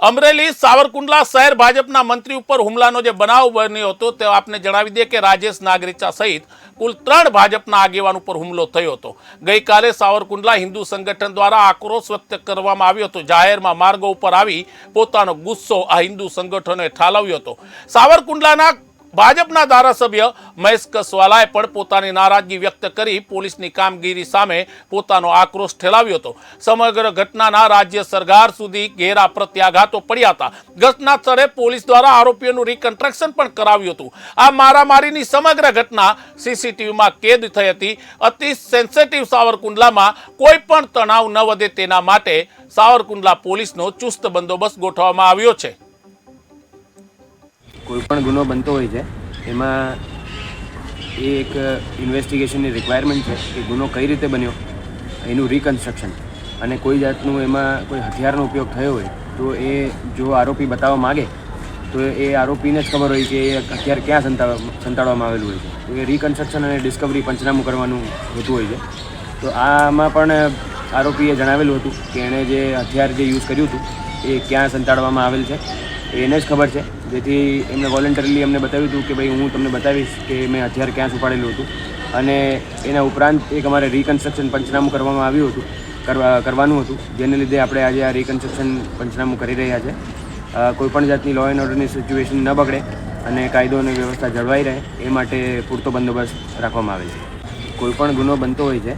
અમરેલી સાવરકુંડલા શહેર ભાજપના મંત્રી ઉપર હુમલાનો જે બનાવ બન્યો હતો તે આપને જણાવી દે કે રાજેશ નાગરીચા સહિત કુલ ત્રણ ભાજપના આગેવાન ઉપર હુમલો થયો હતો. ગઈકાલે સાવરકુંડલા હિન્દુ સંગઠન દ્વારા આક્રોશ વ્યક્ત કરવામાં આવ્યો હતો. જાહેરમાં માર્ગો ઉપર આવી પોતાનો ગુસ્સો આ હિન્દુ સંગઠનોએ ઠાલવ્યો હતો. સાવરકુંડલાના ભાજપના ધારાસભ્ય મહેશ કસવાલાએ પણ પોતાની નારાજગી વ્યક્ત કરી પોલીસની કામગીરી સામે પોતાનો આક્રોશ ઠેલાવ્યો હતો. સમગ્ર ઘટનાના રાજ્ય સરકાર સુધી ઘેરા પ્રત્યાઘાતો પડ્યા હતા. ઘટના સ્થળે પોલીસ દ્વારા આરોપીઓનું રિકન્સ્ટ્રક્શન પણ કરાવ્યું હતું. આ મારામારીની સમગ્ર ઘટના સીસીટીવીમાં કેદ થઈ હતી. અતિ સેન્સિટિવ સાવરકુંડલામાં કોઈ પણ તણાવ ન વધે તેના માટે સાવરકુંડલા પોલીસનો ચુસ્ત બંદોબસ્ત ગોઠવવામાં આવ્યો છે. કોઈ પણ ગુનો બનતો હોય છે, એમાં એ એક ઇન્વેસ્ટિગેશનની રિક્વાયરમેન્ટ છે કે ગુનો કઈ રીતે બન્યો, એનું રિકન્સ્ટ્રક્શન અને કોઈ જાતનું એમાં કોઈ હથિયારનો ઉપયોગ થયો હોય, તો એ જો આરોપી બતાવવા માગે, તો એ આરોપીને જ ખબર હોય કે એ હથિયાર ક્યાં સંતાડવા સંતાડવામાં આવેલું હોય છે. તો એ રિકન્સ્ટ્રક્શન અને ડિસ્કવરી પંચનામું કરવાનું હોતું હોય છે. તો આમાં પણ આરોપીએ જણાવેલું હતું કે એણે જે હથિયાર જે યુઝ કર્યું હતું, એ ક્યાં સંતાડવામાં આવેલ છે, એને જ ખબર છે. જેથી એમને વોલન્ટરીલી અમને બતાવ્યું હતું કે ભાઈ હું તમને બતાવીશ કે મેં હથિયાર ક્યાં છુપાડેલું હતું. અને એના ઉપરાંત એક અમારે રિકન્સ્ટ્રક્શન પંચનામું કરવામાં આવ્યું હતું, કરવા, કરવાનું હતું, જેને લીધે આપણે આજે આ રિકન્સ્ટ્રક્શન પંચનામું કરી રહ્યા છે. કોઈપણ જાતની લો એન્ડ ઓર્ડરની સિચ્યુએશન ન બગડે અને કાયદો અને વ્યવસ્થા જળવાઈ રહે, એ માટે પૂરતો બંદોબસ્ત રાખવામાં આવે છે. કોઈપણ ગુનો બનતો હોય છે